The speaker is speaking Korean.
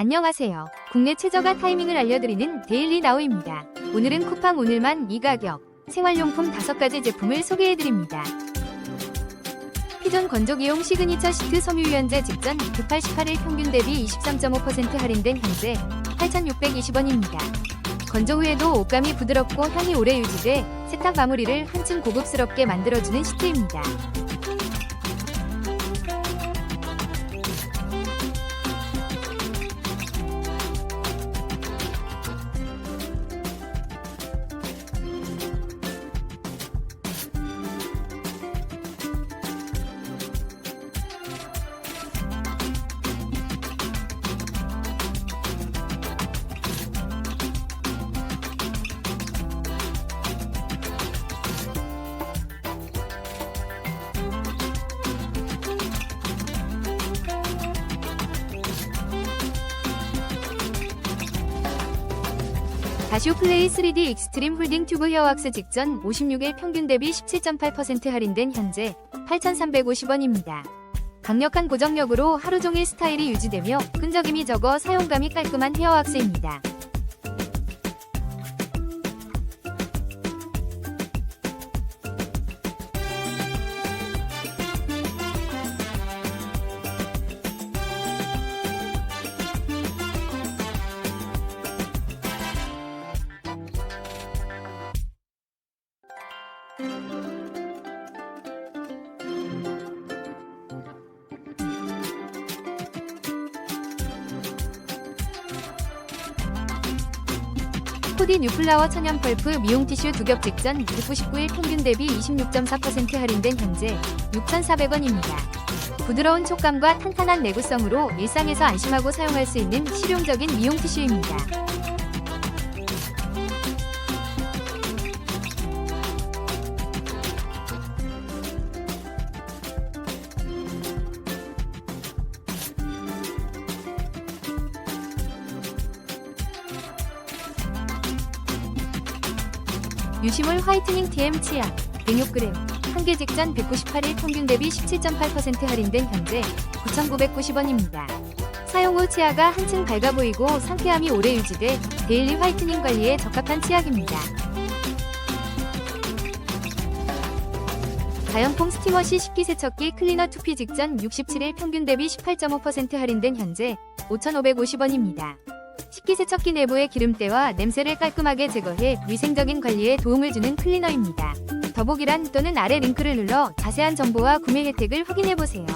안녕하세요. 국내 최저가 타이밍을 알려드리는 데일리 나우입니다. 오늘은 쿠팡 오늘만 이 가격, 생활용품 5가지 제품을 소개해드립니다. 피존 건조기용 시그니처 시트 섬유유연제 직전 188일 평균 대비 23.5% 할인된 현재 8,620원입니다. 건조 후에도 옷감이 부드럽고 향이 오래 유지돼 세탁 마무리를 한층 고급스럽게 만들어주는 시트입니다. 다시오 플레이 3D 익스트림 홀딩 튜브 헤어왁스 직전 56일 평균 대비 17.8% 할인된 현재 8,350원입니다. 강력한 고정력으로 하루 종일 스타일이 유지되며 끈적임이 적어 사용감이 깔끔한 헤어왁스입니다. 코디 뉴플라워 천연 펄프 미용 티슈 두 겹 직전 199일 평균 대비 26.4% 할인된 현재 6,400원입니다. 부드러운 촉감과 탄탄한 내구성으로 일상에서 안심하고 사용할 수 있는 실용적인 미용 티슈입니다. 유시물 화이트닝 TM 치약 106g 한 개 직전 198일 평균 대비 17.8% 할인된 현재 9,990원입니다. 사용 후 치아가 한층 밝아 보이고 상쾌함이 오래 유지돼 데일리 화이트닝 관리에 적합한 치약입니다. 자연폼 스티머시 식기 세척기 클리너 2P 직전 67일 평균 대비 18.5% 할인된 현재 5,550원입니다. 식기세척기 내부의 기름때와 냄새를 깔끔하게 제거해 위생적인 관리에 도움을 주는 클리너입니다. 더보기란 또는 아래 링크를 눌러 자세한 정보와 구매 혜택을 확인해보세요.